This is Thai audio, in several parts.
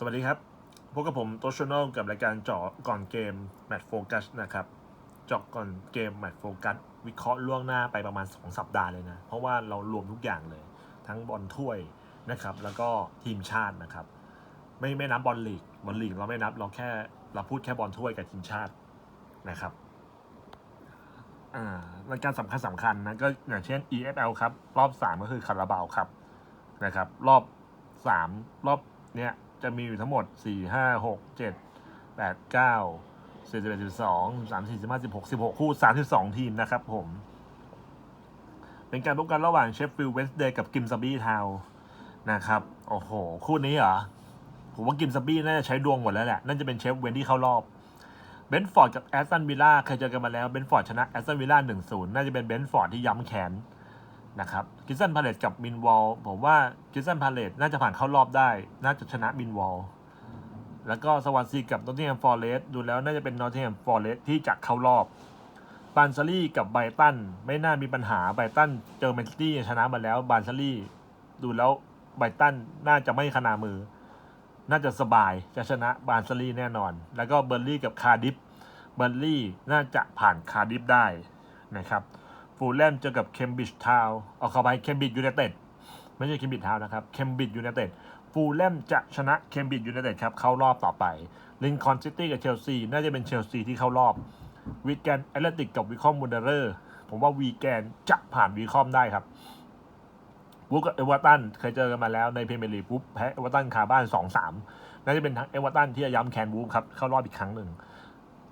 สวัสดีครับ พบกับผมโตชโนลกับรายการเจาะก่อนเกมแมตช์โฟกัสนะครับ เจาะก่อนเกมแมตช์โฟกัสวิเคราะห์ล่วงหน้าไปประมาณ 2 สัปดาห์เลยนะ เพราะว่าเรารวมทุกอย่างเลย ทั้งบอลถ้วยนะครับ แล้วก็ทีมชาตินะครับ ไม่ไม่นับบอลลีก บอลลีกเราไม่นับ เราแค่เราพูดแค่บอลถ้วยกับทีมชาตินะครับ อ่ารายการสำคัญสำคัญนะก็อย่างเช่น EFL ครับ รอบ 3 ก็คือคาราบาวครับนะครับ รอบ 3 รอบเนี้ย จะมีอยู่ทั้งหมด 4 5 6 7 8 9 11 12 13 14 15 16 16 คู่ 32 ทีมนะครับผม เป็นการพบกันระหว่างเชฟฟิลด์เวสเดย์กับกิมซาบี้ทาวนะครับ โอ้โห คู่นี้เหรอ ผมว่ากิมซาบี้น่าจะใช้ดวงหมดแล้วแหละ น่าจะเป็นเชฟเวนที่เข้ารอบเบนฟอร์ดกับแอสตันวิลล่าเคยเจอกันมาแล้ว เบนฟอร์ดชนะแอสตันวิลล่า1-0 น่าจะเป็นเบนฟอร์ดที่ย้ำแขน นะครับกิสซันพาเลตกับมินวอลผมว่ากิสซันพาเลตน่าจะผ่านเข้ารอบได้ น่าจะชนะมินวอลแล้วก็สวัสดีกับนอตติงแฮมฟอร์เรสดูแล้วน่าจะเป็นนอตติงแฮมฟอร์เรสที่จะเข้ารอบบานซารี่กับไบตันไม่น่ามีปัญหาไบตันเจอแมนซิตี้ชนะมาแล้วบานซารี่ดูแล้วไบตันน่าจะไม่ขนามือ น่าจะสบายจะชนะบานซารี่แน่นอน แล้วก็เบอร์ลี่กับคาร์ดิฟเบอร์ลี่น่าจะผ่านคาร์ดิฟได้นะครับ ฟูลแลมเจอกับเคมบริดจ์ทาวน์เอาเข้าไปเคมบริดจ์ยูไนเต็ดไม่ใช่เคมบริดจ์ทาวน์นะครับเคมบริดจ์ยูไนเต็ดฟูลแลมจะชนะเคมบริดจ์ยูไนเต็ดครับเข้ารอบต่อไปลินคอ n ซิตี้กับเชลซีน่าจะเป็นเชลซีที่เข้ารอบวีแกนแอตเลติกกับวิคอมมูเดเรอร์ผมว่าวีแกนจะผ่านวีคอมได้ครับวูฟกับเอเวอร์ตันเคยเจอกันมาแล้วในเพรเมียร์ลีกปุ๊บแพ้เอเวอร์ตันคาบ้าน2-3น่าจะเป็นทั้งเอเวอร์ตันที่จะย้ำแคนวูฟครับเข้ารอบอีกครั้งหนึ่ง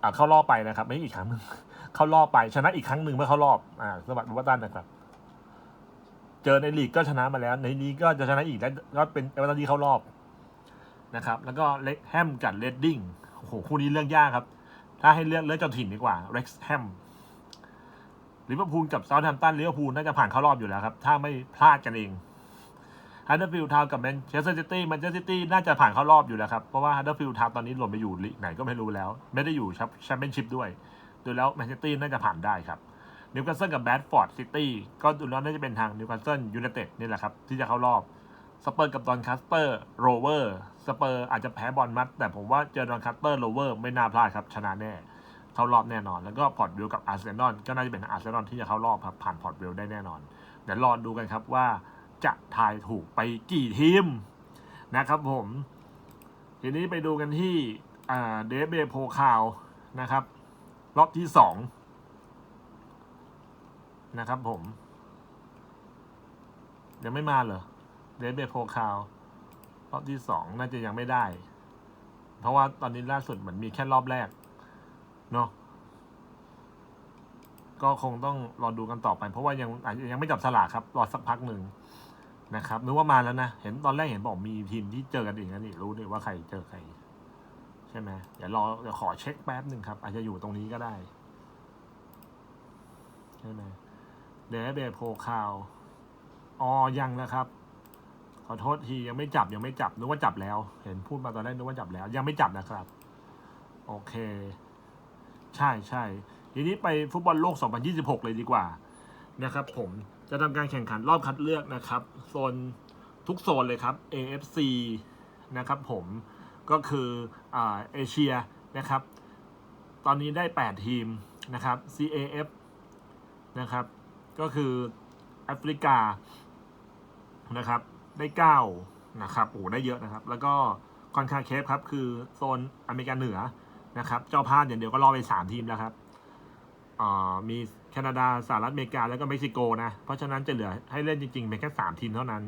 อ่าเข้ารอบไปนะครับ ไม่อีกครั้งหนึ่ง เข้ารอบไปชนะอีกครั้งหนึ่งเมื่อเข้ารอบอ่าสวัสดีวัตตันนะครับ เจอในลีกก็ชนะมาแล้ว ในนี้ก็จะชนะอีกแล้วก็เป็นเอเวอร์ตันที่เข้ารอบนะครับ แล้วก็เล็กแฮมกับเรดดิ้งโอ้โหคู่นี้เลือกยากครับ ถ้าให้เลือกเลือกเจ้าถิ่นดีกว่าเร็กแฮมลิเวอร์พูลกับเซาท์แฮมป์ตันลิเวอร์พูลน่าจะผ่านเข้ารอบอยู่แล้วครับ ถ้าไม่พลาดกันเองฮันเดอร์ฟิลด์ทาวน์กับแมนเชสเตอร์ซิตี้แมนเชสเตอร์ซิตี้น่าจะผ่านเข้ารอบอยู่แล้วครับ เพราะว่าฮันเดอร์ฟิลด์ทาวน์ตอนนี้หล่นไปอยู่ลีกไหนก็ไม่รู้แล้ว ไม่ได้อยู่แชมเปี้ยนชิพด้วย ดูแล้วแมนเชสเตอร์น่าจะผ่านได้ครับนิวคาสเซิลกับแบดฟอร์ดซิตี้ก็ดูแล้วน่าจะเป็นทางนิวคาสเซิลยูไนเต็ดนี่แหละครับ ที่จะเข้ารอบสเปอร์กับดอนคัสเตอร์โรเวอร์สเปอร์อาจจะแพ้บอลมัด แต่ผมว่าเจอดอนคัสเตอร์โรเวอร์ไม่น่าพลาดครับ ชนะแน่ เข้ารอบแน่นอน แล้วก็พอร์ตวิลกับอาร์เซนอลก็น่าจะเป็นอาร์เซนอลที่จะเข้ารอบครับผ่านพอร์ตวิลได้แน่นอนเดี๋ยวรอดูกันครับว่าจะทายถูกไปกี่ทีมนะครับผม ทีนี้ไปดูกันที่เดฟเบโพคาวนะครับ รอบที่สองนะครับผมยังไม่มาเหรอเดฟเบโพคาวรอบที่สองน่าจะยังไม่ได้ เพราะว่าตอนนี้ล่าสุดเหมือนมีแค่รอบแรกเนาะก็คงต้องรอดูกันต่อไป เพราะว่ายังอาจจะยังไม่จับสลากครับ รอสักพักหนึ่งนะครับนึกว่ามาแล้วนะ เห็นตอนแรกเห็นบอกมีทีมที่เจอกันอีกนะนี่รู้นี่ว่าใครเจอใคร ใช่ไหมเดี๋ยวรอเดี๋ยวขอเช็คแป๊บหนึ่งครับ อาจจะอยู่ตรงนี้ก็ได้ ใช่ไหมเดเบโพคาวอ๋อยังนะครับ ขอโทษทียังไม่จับยังไม่จับนึกว่าจับแล้ว เห็นพูดมาตอนแรกนึกว่าจับแล้ว ยังไม่จับนะครับ โอเค ใช่ใช่ทีนี้ไปฟุตบอลโลก 2026 เลยดีกว่านะครับผมจะทำการแข่งขันรอบคัดเลือกนะครับ โซนทุกโซนเลยครับ AFC นะครับผม ก็คือเอเชียนะครับ ตอนนี้ได้ 8 ทีมนะครับ CAF นะครับ ก็คือแอฟริกานะครับ ได้9นะครับโอ้ได้เยอะนะครับ แล้วก็คอนคาเคฟครับ คือโซนอเมริกาเหนือนะครับ เจ้าภาพอย่างเดียวก็รอไป 3 ทีมแล้วครับมีแคนาดาสหรัฐอเมริกาแล้วก็เม็กซิโกนะ เพราะฉะนั้นจะเหลือให้เล่นจริงๆเป็นแค่3ทีมเท่านั้น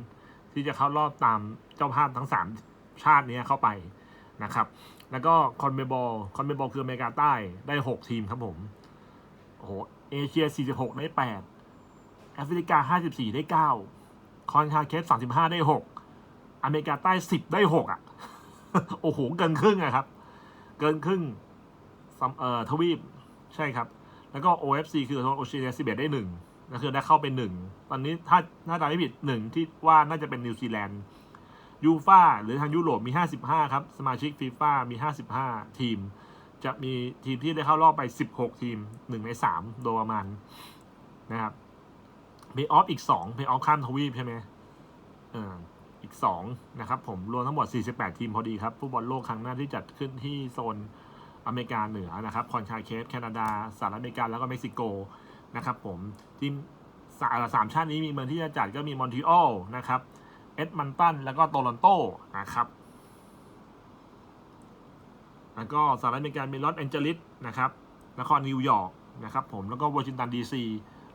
ที่จะเข้ารอบตามเจ้าภาพทั้ง 3 ชาตินี้เข้าไป นะครับ แล้วก็คอนเมบอลคอนเมบอลคืออเมริกาใต้ได้ 6 ทีมครับผม โอ้โห เอเชีย 46 ได้ 8 แอฟริกา 54 ได้ 9 คอนคาเคฟ35 ได้ 6 อเมริกาใต้ 10 ได้ 6 อะ โอ้โห เกินครึ่งอะครับ เกินครึ่งเอ่อทวีป ใช่ครับ แล้วก็ OFC คือโอเชีย11 ได้ 1ก็คือได้เข้าเป็น 1 ตอนนี้ถ้าถ้าจำไม่ผิด 1 ที่ว่าน่าจะเป็นนิวซีแลนด์ ยูฟาหรือทางยุโรปมี 55 ครับ สมาชิกฟีฟ่ามี 55 ทีม จะมีทีมที่ได้เข้ารอบไป 16 ทีม 1 ใน 3 โดยประมาณนะครับเพย์ออฟอีก2เพย์ออฟข้ามทวีปใช่ไหมเอออีกอีก2นะครับผมรวมทั้งหมด 48 ทีมพอดีครับฟุตบอลโลกครั้งหน้าที่จัดขึ้นที่โซนอเมริกาเหนือนะครับคอนชาเคสแคนาดาสหรัฐอเมริกาแล้วก็เม็กซิโกนะครับผมทีมสาสามชาตินี้มีเมืองที่จะจัดก็มีมอนทรีออลนะครับ เอ็ดมันตัน แล้วก็โตลอนโตนะครับ แล้วก็สหรัฐอเมริกามีลอสแอนเจลิสนะครับนครนิวยอร์กนะครับผมแล้วก็วอชิงตันดีซี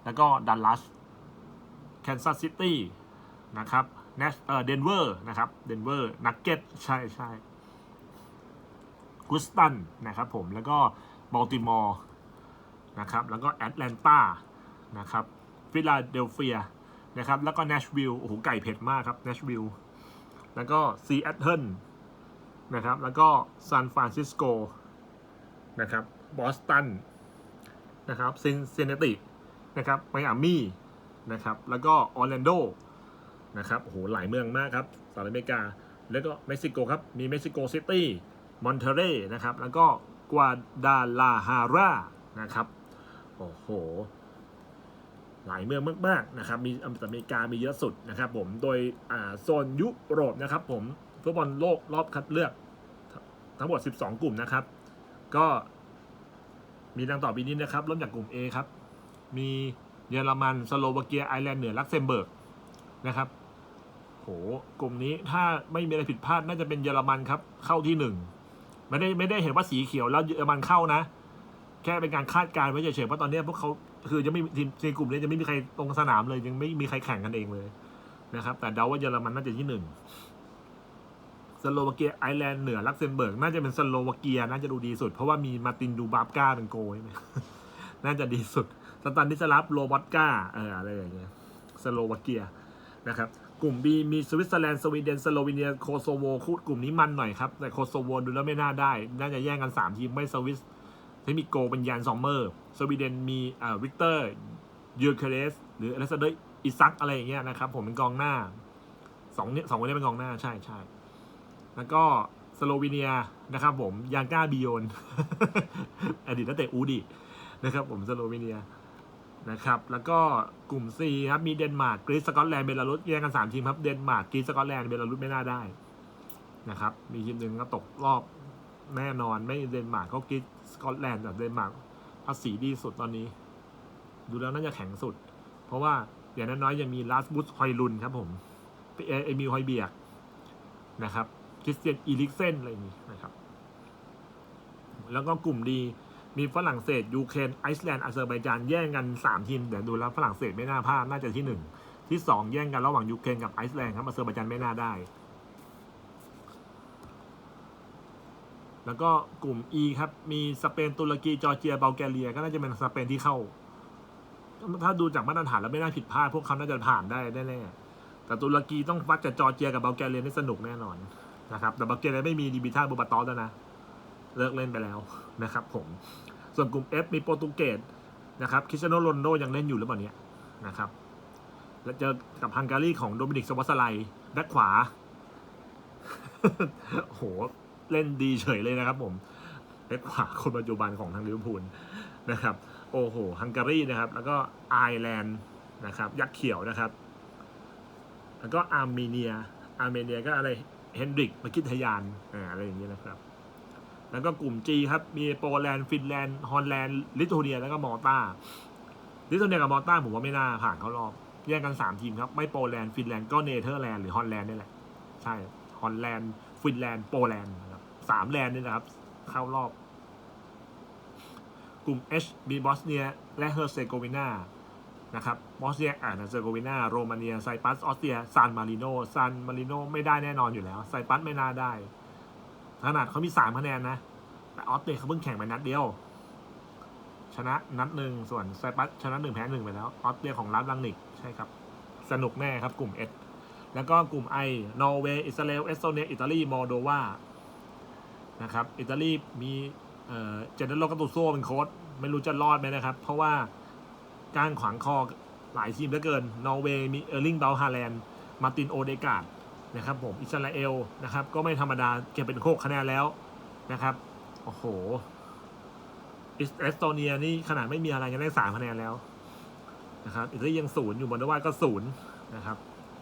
แล้วก็ดัลลัสแคนซัสซิตี้นะครับเนสเออเดนเวอร์นะครับเดนเวอร์นักเก็ตใช่ใช่กุสตันนะครับผมแล้วก็บัลติมอร์นะครับแล้วก็แอตแลนตานะครับฟิลาเดลเฟีย นะครับ แล้วก็เนชวิลล์โอ้โหไก่เผ็ดมากครับเนชวิลล์แล้วก็ซีแอตเทิลนะครับ แล้วก็ซานฟรานซิสโกนะครับบอสตันนะครับซินซินเนตินะครับไมอามี่นะครับ แล้วก็ออร์แลนโดนะครับ โอ้โห หลายเมืองมากครับ สหรัฐอเมริกา แล้วก็เม็กซิโกครับ มีเม็กซิโกซิตี้ มอนเทเรนะครับ แล้วก็กวาดาลาฮารา นะครับ โอ้โห หลายเมืองมากๆนะครับมีอเมริกามีเยอะสุดนะครับผมโดยโซนยุโรปนะครับผมฟุตบอลโลกรอบคัดเลือกทั้งหมด 12 กลุ่มนะครับ ก็มีดังต่อไปนี้นะครับเริ่มจากกลุ่ม A ครับ มีเยอรมันสโลวาเกียไอร์แลนด์เหนือลักเซมเบิร์กนะครับโหกลุ่มนี้ถ้าไม่มีอะไรผิดพลาดน่าจะเป็นเยอรมันครับเข้าที่หนึ่งไม่ได้ไม่ได้เห็นว่าสีเขียวแล้วเยอรมันเข้านะ แค่เป็นการคาดการณ์ไว้เฉยๆเพราะตอนนี้พวกเขาคือยังไม่ทีมในกลุ่มนี้จะไม่มีใครลงสนามเลย ยังไม่มีใครแข่งกันเองเลยนะครับ แต่เดาว่าเยอรมันน่าจะที่หนึ่งสโลวาเกียไอร์แลนด์เหนือลักเซมเบิร์กน่าจะเป็นสโลวาเกียน่าจะดูดีสุด เพราะว่ามีมาตินดูบาบก้าเป็นโกใช่ไหมน่าจะดีสุดสตันนิสลับโรบอตก้าเอออะไรอย่างเงี้ยสโลวาเกียนะครับกลุ่ม B มีสวิตเซอร์แลนด์สวีเดนสโลวีเนียโคโซโวคู่กลุ่มนี้มันหน่อยครับ แต่โคโซโวดูแล้วไม่น่าได้ น่าจะแย่งกัน 3 ทีม ไม่สวิ สที่มีโกเป็นยานซอมเมอร์สวีเดนมีอ่าวิกเตอร์ยูเคเรสหรืออเลสเดอร์อิซักอะไรอย่างเงี้ยนะครับผมเป็นกองหน้าสองเนี่ยสองคนนี้เป็นกองหน้าใช่ใช่แล้วก็สโลวีเนียนะครับผมยางก้าบิโยนอดีตนักเตะอูดีนะครับผมสโลวีเนียนะครับแล้วก็กลุ่ม C ครับมีเดนมาร์กกรีซสกอตแลนด์เบลารุสแยกกัน 3 ทีมครับเดนมาร์กกรีซสกอตแลนด์เบลารุสไม่น่าได้นะครับมีทีมหนึ่งก็ตกรอบ แน่นอนไม่เดนมาร์กก็กรีซสกอตแลนด์แต่เดนมาร์กภาษีดีสุดตอนนี้ ดูแล้วน่าจะแข็งสุด เพราะว่าอย่างน้อยๆยังมีลาสบุสฮอยลุนครับผมเอมิลฮอยเบียกนะครับคริสเตียนอีลิกเซนอะไรอย่างนี้นะครับ แล้วก็กลุ่มดีมีฝรั่งเศสยูเครนไอซ์แลนด์อาเซอร์ไบจานแย่งกัน 3 ทีมแต่ดูแล้วฝรั่งเศสไม่น่าพลาดน่าจะที่ 1 ที่ 2 แย่งกันระหว่างยูเครนกับไอซ์แลนด์ครับอาเซอร์ไบจานไม่น่าได้ แล้วก็กลุ่ม E ครับ มีสเปนตุรกีจอร์เจียเบลแกเรีย ก็น่าจะเป็นสเปนที่เข้า ถ้าดูจากมาตรฐานแล้วไม่น่าผิดพลาดพวกเขาน่าจะผ่านได้แน่ๆแต่ตุรกีต้องฟัดกับจอร์เจียกับเบลแกเรียนี่สนุกแน่นอนนะครับแต่เบลแกเรียไม่มีดิบิท่าบูบาตอสแล้วนะเลิกเล่นไปแล้วนะครับผมส่วนกลุ่ม F มีโปรตุเกสนะครับคริสเตียโนโรนโดยังเล่นอยู่หรือเปล่าเนี่ยนะครับแล้วเจอกับฮังการีของโดมินิกสวัสไลแบ็คขวาโห เล่นดีเฉยเลยนะครับผมแบ็คขวาคนปัจจุบันของทางลิเวอร์พูลนะครับโอ้โหฮังการีนะครับ แล้วก็ไอร์แลนด์นะครับ ยักษ์เขียวนะครับ แล้วก็อาร์เมเนีย อาร์เมเนียก็อะไรเฮนดริกมาคิดทยานอ่าอะไรอย่างเงี้ยนะครับ แล้วก็กลุ่ม G ครับ มีโปแลนด์ฟินแลนด์ฮอลแลนด์ลิทัวเนียแล้วก็มอลตาลิทัวเนียกับมอลตาผมว่าไม่น่าผ่านเข้ารอบแยกกัน3ทีมครับ ไม่โปแลนด์ฟินแลนด์ก็เนเธอร์แลนด์หรือฮอลแลนด์นี่แหละ ใช่ ฮอลแลนด์ ฟินแลนด์ โปแลนด์นะ สามแลนด์นี่นะครับ เข้ารอบ กลุ่ม H มีบอสเนียและเฮอร์เซโกวินานะครับบอสเนียอ่าเซอร์โกวินาโรมาเนียไซปรัสออสเตรียซานมาริโนซานมาริโนไม่ได้แน่นอนอยู่แล้วไซปรัสไม่น่าได้ ขนาดเขามีสามคะแนนนะ แต่ออสเตรียเขาเพิ่งแข่งไปนัดเดียว ชนะนัดหนึ่งส่วนไซปรัสชนะหนึ่งแพ้หนึ่งไปแล้วออสเตรียของรัฐลังนิกใช่ครับ สนุกแน่ครับกลุ่ม S แล้วก็กลุ่ม I นอร์เวย์ อิสราเอล เอสโตเนีย อิตาลี มอลโดวา นะครับอิตาลีมีเจเนโรกาตูโซเป็นโค้ชไม่รู้จะรอดไหมนะครับ เพราะว่าการขวางคอหลายทีมเหลือเกิน นอร์เวย์มีเออร์ลิงเบลฮาแลนด์มาร์ตินโอเดกาดนะครับผมอิสราเอลนะครับก็ไม่ธรรมดาเก็บเป็นโคกคะแนนแล้วนะครับโอ้โหอิสเอสโตเนียนี่ขนาดไม่มีอะไรยังได้สามคะแนนแล้วนะครับอิตาลียังศูนย์อยู่บนดวาก็ศูนย์นะครับ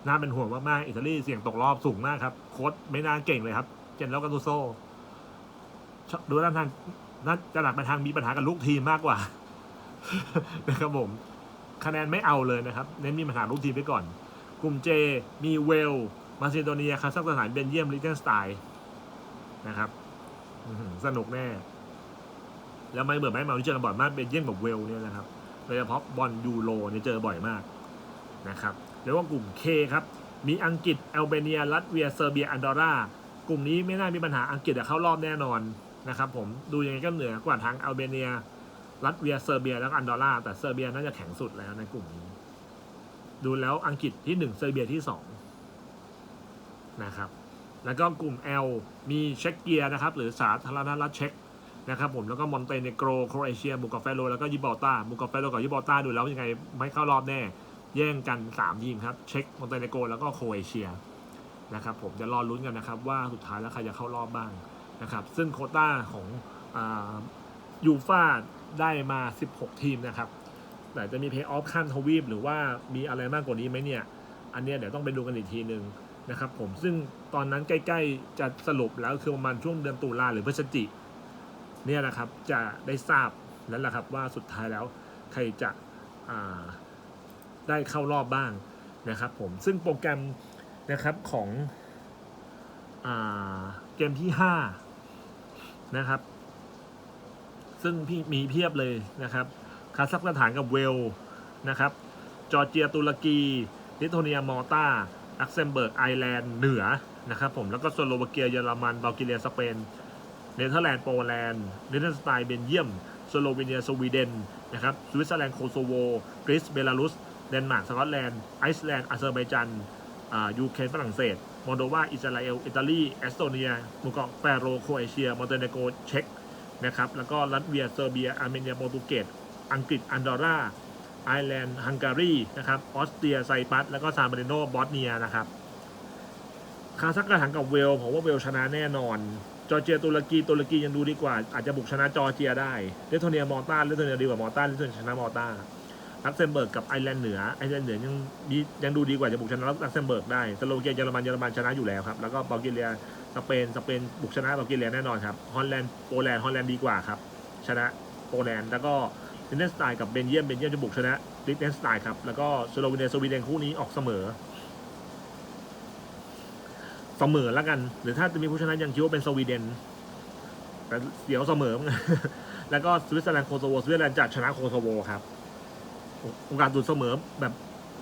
น่าเป็นห่วงมากๆอิตาลีเสี่ยงตกรอบสูงมากครับโค้ชไม่น่าเก่งเลยครับเจนแล้วกันตูโซ ดูด้านทางน่าจะหนักไปทางมีปัญหากับลูกทีมมากกว่านะครับผมคะแนนไม่เอาเลยนะครับ เน้นมีปัญหาลูกทีมไปก่อน กลุ่ม J มีเวล มาซิโดเนียคาซัคสถานเบนเยียมลิเทนสไตน์นะครับสนุกแน่ แล้วไม่เบื่อไม่เมาที่เจอกันบ่อยมากเบนเยียมกับเวลเนี่ยนะครับโดยเฉพาะบอลยูโรเนี่ยเจอบ่อยมากนะครับแล้วว่ากลุ่ม K ครับ มีอังกฤษแอลเบเนีย รัสเวียเซอร์เบียอันดอร่ากลุ่มนี้ไม่น่ามีปัญหาอังกฤษจะเข้ารอบแน่นอน นะครับผมดูยังไงก็เหนือกว่าทั้งแอลเบเนีย รัสเวียเซอร์เบีย แล้วก็อันดอร่า แต่เซอร์เบียน่าจะแข็งสุดแล้วในกลุ่มนี้ ดูแล้วอังกฤษที่หนึ่งเซอร์เบียที่สองนะครับ แล้วก็กลุ่ม L มีเช็กเกียนะครับ หรือสาธารณรัฐเช็กนะครับผมแล้วก็มอนเตเนโกรโครเอเชียบุกาเฟโรแล้วก็ยิบอลตาบุกาเฟโรกับยิบอลตาดูแล้วยังไงไม่เข้ารอบแน่ แย่งกัน 3 ทีมครับเช็กมอนเตเนโกรแล้วก็โครเอเชียนะครับผมจะรอลุ้นกันนะครับว่าสุดท้ายแล้วใครจะเข้ารอบบ้าง นะครับซึ่งโคต้าของยูฟาได้มา 16 ทีมนะครับแต่จะมีเพย์ออฟขั้นทวีปหรือว่ามีอะไรมากกว่านี้ไหมเนี่ย อันเนี้ยเดี๋ยวต้องไปดูกันอีกทีหนึ่งนะครับผมซึ่งตอนนั้นใกล้ๆจะสรุปแล้วคือประมาณช่วงเดือนตุลาหรือพฤศจิเนี่ยนะครับจะได้ทราบแล้วแหละครับว่าสุดท้ายแล้วใครจะได้เข้ารอบบ้างนะครับผมซึ่งโปรแกรมนะครับของอเกมที่ 5 นะครับ ซึ่งพี่มีเพียบเลยนะครับคาซัคสถานกับเวลนะครับ จอร์เจียตุรกีลิโทเนียมอลตาลักเซมเบิร์กไอร์แลนด์เหนือนะครับผมแล้วก็สโลวาเกียเยอรมันบัลแกเรียสเปนเนเธอร์แลนด์โปแลนด์เนเธอร์สไตน์เบนเยียมสโลวีเนียสวีเดนนะครับสวิตเซอร์แลนด์โคโซโวกรีซเบลารุสเดนมาร์กสกอตแลนด์ไอซ์แลนด์อาเซอร์ไบจันอ่ายูเครนฝรั่งเศส มอลโดวา อิสราเอล อิตาลีเอสโตเนียมูกอกแฟโรโครเอเชียมอนเตเนโกเช็กนะครับ แล้วก็รัสเวีย เซอร์เบีย อาร์เมเนีย โปรตุเกส อังกฤษ อันดอร่า ไอร์แลนด์ ฮังการี นะครับ ออสเตรีย ไซปรัส แล้วก็ซานมาริโน บอสเนีย นะครับ คาซัคสถานกับเวลผมว่าเวลชนะแน่นอน จอร์เจีย ตุรกี ตุรกียังดูดีกว่า อาจจะบุกชนะจอร์เจียได้ เลตโทเนีย มอลตาเลตโทเนียดีกว่ามอลตาเลตโทเนียชนะมอลตา ลักเซมเบิร์กกับไอร์แลนด์เหนือไอร์แลนด์เหนือยังดียังดูดีกว่าจะบุกชนะลักเซมเบิร์กได้สโลวเกียเยอรมันเยอรมันชนะอยู่แล้วครับแล้วก็บัลแกเรียสเปนสเปนบุกชนะบัลแกเรียแน่นอนครับฮอลแลนด์โปแลนด์ฮอลแลนด์ดีกว่าครับชนะโปแลนด์แล้วก็ลิเทนสไตน์กับเบนเยียมเบนเยียมจะบุกชนะลิเทนสไตน์ครับแล้วก็สโลวีเนียสวีเดนคู่นี้ออกเสมอเสมอแล้วกัน หรือถ้าจะมีผู้ชนะยังคิดว่าเป็นสวีเดนแต่เดี๋ยวเสมอแล้วก็สวิตเซอร์แลนด์โคโซโวสวิตเซอร์แลนด์จะชนะโคโซโวครับ โอกาสดูเสมอแบบ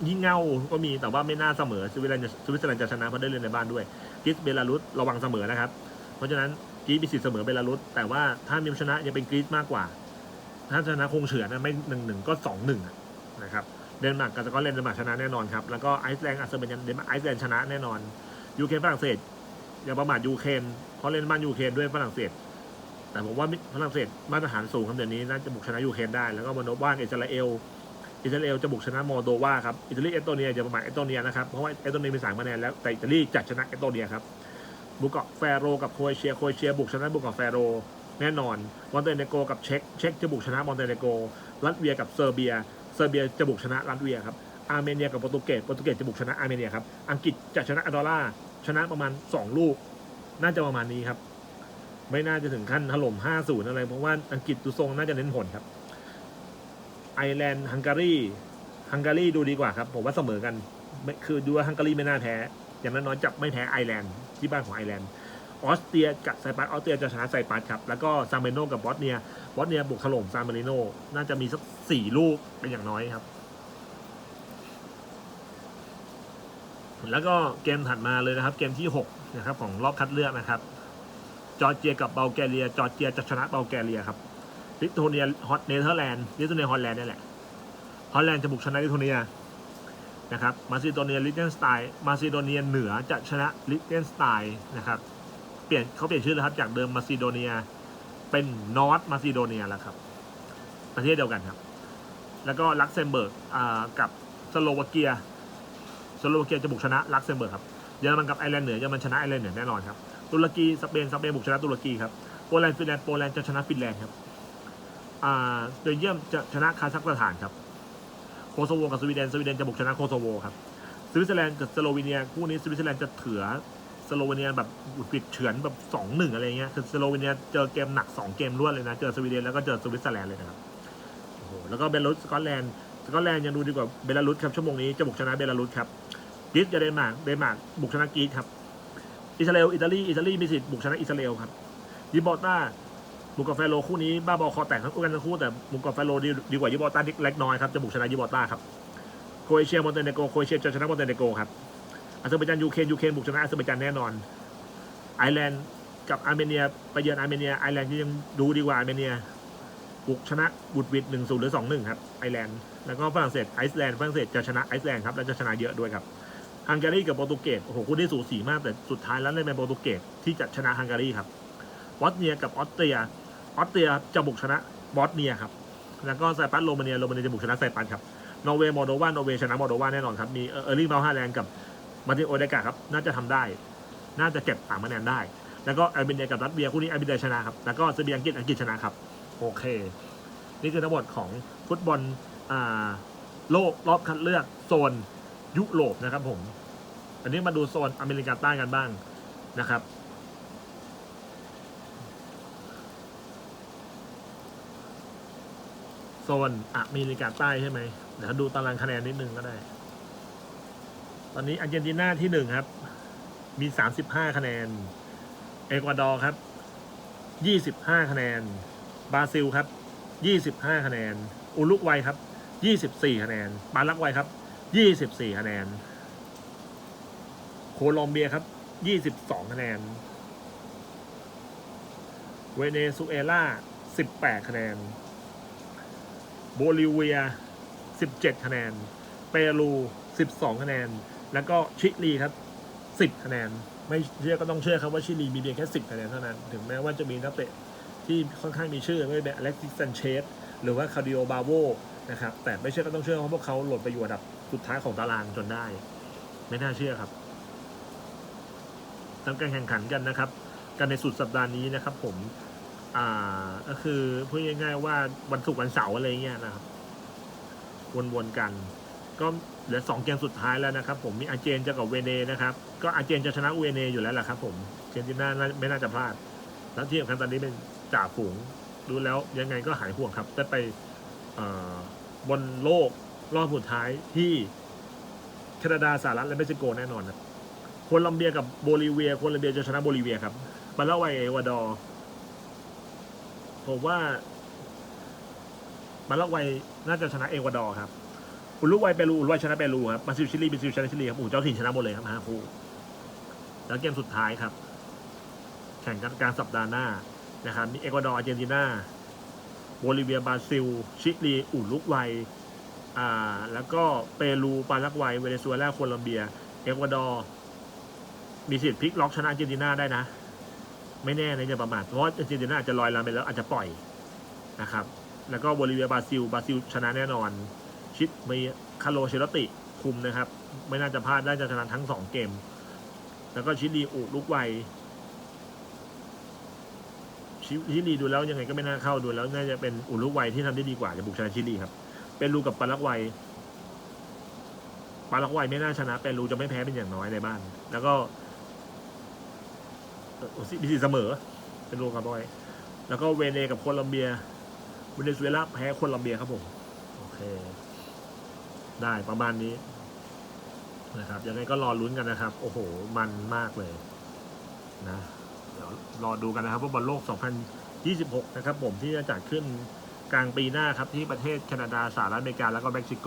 ยิ่งเง่าก็มีแต่ว่าไม่น่าเสมอสวิตเซอร์แลนด์สวิตเซอร์แลนด์จะชนะเพราะได้เล่นในบ้านด้วยกรีซเบลารุสระวังเสมอนะครับ เพราะฉะนั้นกีซมีสิทธิ์เสมอเบลารุสแต่ว่าถ้ามีชนะยังเป็นกรีซมากกว่า ถ้าชนะคงเฉือนนะไม่หนึ่งหนึ่งก็สองหนึ่งนะครับเดนมาร์กกับสกอตแลนด์เดนมาร์กชนะแน่นอนครับแล้วก็ไอซ์แลนด์อาเซอร์ไบจานเดนมาร์กไอซ์แลนด์ชนะแน่นอนยูเครนฝรั่งเศสอย่าประมาทยูเครนเพราะเล่นบ้านยูเครนด้วยฝรั่งเศส แต่ผมว่าฝรั่งเศสมาตรฐานสูงครับเดี๋ยวนี้น่าจะบุกชนะยูเครนได้แล้วก็มโนบ้านอิสราเอล อิสราเอลจะบุกชนะมอลโดวาครับอิตาลีเอสโตเนียจะประมาทเอสโตเนียนะครับเพราะว่าเอสโตเนียมีสามคะแนนแล้วแต่อิตาลีจะชนะเอสโตเนียครับบุกเกาะแฟโรกับโครเอเชียโครเอเชียบุกชนะบุกเกาะแฟโรแน่นอนมอนเตเนโกกับเช็กเช็กจะบุกชนะมอนเตเนโกรัสเวียกับเซอร์เบีย เซอร์เบียจะบุกชนะรัสเวียครับอาร์เมเนียกับโปรตุเกสโปรตุเกสจะบุกชนะอาร์เมเนียครับอังกฤษจะชนะอันดอร่าชนะประมาณสองลูก น่าจะประมาณนี้ครับ ไม่น่าจะถึงขั้นถล่ม 5-0 อะไร เพราะว่าอังกฤษดูทรงน่าจะเน้นผลครับ อร์แลนด์ฮังการีฮังการีดูดีกว่าครับ ผมว่าเสมอกันคือดูว่าฮังการีไม่น่าแพ้ อย่างน้อยๆจะไม่แพ้ไอร์แลนด์ที่บ้านของไอร์แลนด์ออสเตรียกับไซปรัสออสเตรียจะชนะไซปรัสครับแล้วก็ซานมาริโนกับบอสเนียบอสเนียบุกถล่มซานมริโนน่าจะมีสักสี่ลูกเป็นอย่างน้อยครับ แล้วก็เกมถัดมาเลยนะครับ เกมที่หกนะครับของรอบคัดเลือกนะครับ จอร์เจียกับเบลแกเรีย จอร์เจียจะชนะเบลแกเรียครับ ลิโทเนียฮอตเนเธอร์แลนด์ลิโทเนียฮอลแลนด์นี่แหละฮอลแลนด์จะบุกชนะลิโทเนียนะครับมาซิโดเนียลิเทนสไตน์มาซิโดเนียเหนือจะชนะลิเทนสไตน์นะครับเปลี่ยนเขาเปลี่ยนชื่อแล้วครับจากเดิมมาซิโดเนียเป็นนอร์ทมาซิโดเนียแล้วครับ ประเทศเดียวกันครับ แล้วก็ลักเซมเบิร์กอ่ากับสโลวาเกียสโลวาเกียจะบุกชนะลักเซมเบิร์กครับเยอรมันกับไอร์แลนด์เหนือเยอรมันชนะไอร์แลนด์เหนือแน่นอนครับตุรกีสเปนสเปนบุกชนะตุรกีครับโปแลนด์ฟินแลนด์โปแลนด์จะชนะฟินแลนด์ครับ เบลเยียมจะชนะคาซัคสถานครับโคโซโวกับสวีเดนสวีเดนจะบุกชนะโคโซโวครับสวิตเซอร์แลนด์กับสโลวีเนียคู่นี้สวิตเซอร์แลนด์จะเถือสโลวีเนียแบบอุดปิดเฉือนแบบสองหนึ่งอะไรเงี้ยคือสโลวีเนียเจอเกมหนักสองเกมรวดเลยนะเจอสวีเดนแล้วก็เจอสวิตเซอร์แลนด์เลยนะครับโอ้โหแล้วก็เบลารุสสกอตแลนด์สกอตแลนด์ยังดูดีกว่าเบลารุสครับชั่วโมงนี้จะบุกชนะเบลารุสครับกรีซจะเดนมาร์กเดนมาร์กบุกชนะกรีซครับอิสราเอลอิตาลีอิตาลีมีสิทธิ์บุกชนะอิสราเอลครับยิบอลตา บุกกับเฟโรคู่นี้บ้าบอคอแตกทั้งคู่กันทั้งคู่แต่บุกกับเฟโรดีดีกว่ายิบอลตาเล็กน้อยครับจะบุกชนะยิบอลตาครับโคเอเชียมอนเตเนโกโคเอเชียจะชนะมอนเตเนโกครับอาเซอร์ไบจานยูเครนยูเครนบุกชนะอาเซอร์ไบจานแน่นอนไอร์แลนด์กับอาร์เมเนียไปเยือนอาร์เมเนียไอร์แลนด์ที่ยังดูดีกว่าอาร์เมเนียบุกชนะบุตรวิดหนึ่งศูนย์หรือสองหนึ่งครับไอร์แลนด์แล้วก็ฝรั่งเศสไอซ์แลนด์ฝรั่งเศสจะชนะไอซ์แลนด์ครับและจะชนะเยอะด้วยครับฮังการีกับโปรตุเกสโอ้โหคู่นี้สูสีมากแต่สุดท้ายแล้วได้เป็นโปรตุเกสที่จะชนะฮังการีครับบอสเนียกับออสเตรีย ออสเตรียจะบุกชนะบอสเนียครับ แล้วก็ไซปัสโรมาเนียโรมาเนียจะบุกชนะไซปัสครับนอร์เวย์มอลโดวานอร์เวย์ชนะมอลโดวาแน่นอนครับ มีเออร์ลิงเบลฮาแลนด์กับมาติโอเดกาครับ น่าจะทำได้ น่าจะเก็บสามคะแนนได้ แล้วก็อาร์เมเนียกับรัสเซียคู่นี้อาร์เมเนียชนะครับ แล้วก็เซเบียอังกฤษอังกฤษชนะครับ โอเค นี่คือทั้งหมดของฟุตบอลอ่าโลกรอบคัดเลือกโซนยุโรปนะครับผม อันนี้มาดูโซนอเมริกาใต้กันบ้างนะครับ โซนอเมริกาใต้ใช่ไหมเดี๋ยวดูตารางคะแนนนิดนึงก็ได้ ตอนนี้อาร์เจนตินาที่หนึ่งครับ มี35คะแนน เอกวาดอร์ครับ25คะแนน บราซิลครับ25คะแนน อุรุกวัยครับ24คะแนนปารักวัยครับ24คะแนน โคลอมเบียครับ22คะแนน เวเนซุเอลา18คะแนน โบลิเวีย 17 คะแนน เปรู 12 คะแนน แล้วก็ชิลีครับ 10 คะแนน ไม่เชื่อก็ต้องเชื่อครับว่าชิลีมีเพียงแค่ 10 คะแนนเท่านั้น ถึงแม้ว่าจะมีนักเตะที่ค่อนข้างมีชื่อไม่ว่าเป็นอเล็กซิสซันเชสหรือว่าคาร์ดิโอบาโวนะครับ แต่ไม่เชื่อก็ต้องเชื่อเพราะพวกเขาหล่นไปอยู่อันดับสุดท้ายของตารางจนได้ ไม่น่าเชื่อครับทำการแข่งขันกันนะครับ กันในสุดสัปดาห์นี้นะครับผม อ่า ก็คือพูดง่ายๆว่าวันศุกร์วันเสาร์อะไรเงี้ยนะครับ วนๆกัน ก็เหลือสองเกมสุดท้ายแล้วนะครับ ผมมีอาเจนจะกับเวเนนะครับ ก็อาเจนจะชนะเวเนอยู่แล้วแหละครับ ผมเจนติน่าน่าไม่น่าจะพลาด แล้วที่สำคัญตอนนี้เป็นจ่าฝูงดูแล้วยังไงก็หายห่วงครับได้ไปบนโลกรอบสุดท้ายที่แคนาดาสหรัฐและเม็กซิโกแน่นอนครับโคลัมเบียกับโบลิเวียโคลัมเบียจะชนะโบลิเวียครับบาลาวัยเอวาดอร์ ผมว่าบาลาวัยน่าจะชนะเอกวาดอร์ครับอุรุกวัยเปรูอุรุกวัยชนะเปรูครับบราซิลชิลีบราซิลชนะชิลีครับโอ้โหเจ้าถิ่นชนะหมดเลยครับห้าคู่แล้วเกมสุดท้ายครับ แข่งกันกลางสัปดาห์หน้านะครับมีเอกวาดอร์อาร์เจนตินาโบลิเวียบราซิล ชิลีอุรุกวัยอ่าแล้วก็เปรูปารากวัยเวเนซุเอลาโคลัมเบีย เอกวาดอร์มีสิทธิ์พลิกล็อกชนะอาร์เจนตินาได้นะ ไม่แน่นะจะประมาทเพราะอาร์เจนตินาอาจจะลอยลำไปแล้วอาจจะปล่อยนะครับ แล้วก็โบลิเวียบราซิลบราซิลชนะแน่นอน ชิดมีคาโลเชลติคุมนะครับ ไม่น่าจะพลาดได้จะชนะทั้งสองเกม แล้วก็ชิลีอุลุกไวชิชิลีดูแล้วยังไงก็ไม่น่าเข้าดูแล้วน่าจะเป็นอุลุกไวที่ทำได้ดีกว่าจะบุกชนะชิลีครับเป็นรูกับปารักวัยปารักวัยไม่น่าชนะเป็นรูจะไม่แพ้เป็นอย่างน้อยในบ้าน แล้วก็ เอ่อมีสิเสมอ เป็นรูกับปารักวัยแล้วก็เวเนกับโคลัมเบียเวเนซุเอลาแพ้โคลัมเบียครับผม โอเค ได้ประมาณนี้นะครับยังไงก็รอลุ้นกันนะครับ โอ้โห มันมากเลยนะเดี๋ยวรอดูกันนะครับว่าบอลโลก 2026 นะครับผมที่จะจัดขึ้นกลางปีหน้าครับที่ประเทศแคนาดาสหรัฐอเมริกาแล้วก็เม็กซิโก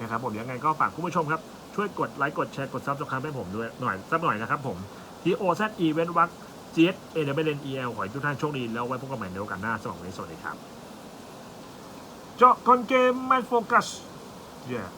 นะครับผมยังไงก็ฝากคุณผู้ชมครับ ช่วยกดไลค์กดแชร์กดซับสไครป์ให้ผมด้วยหน่อยสักหน่อยนะครับผม T O Z E เว้นวรรค G S A W N E L ขอให้ทุกท่านโชคดีแล้วไว้พบกันใหม่ในโอกาสหน้าสำหรับวันนี้สวัสดีครับ เจาะก่อนเกมไม่โฟกัส yeah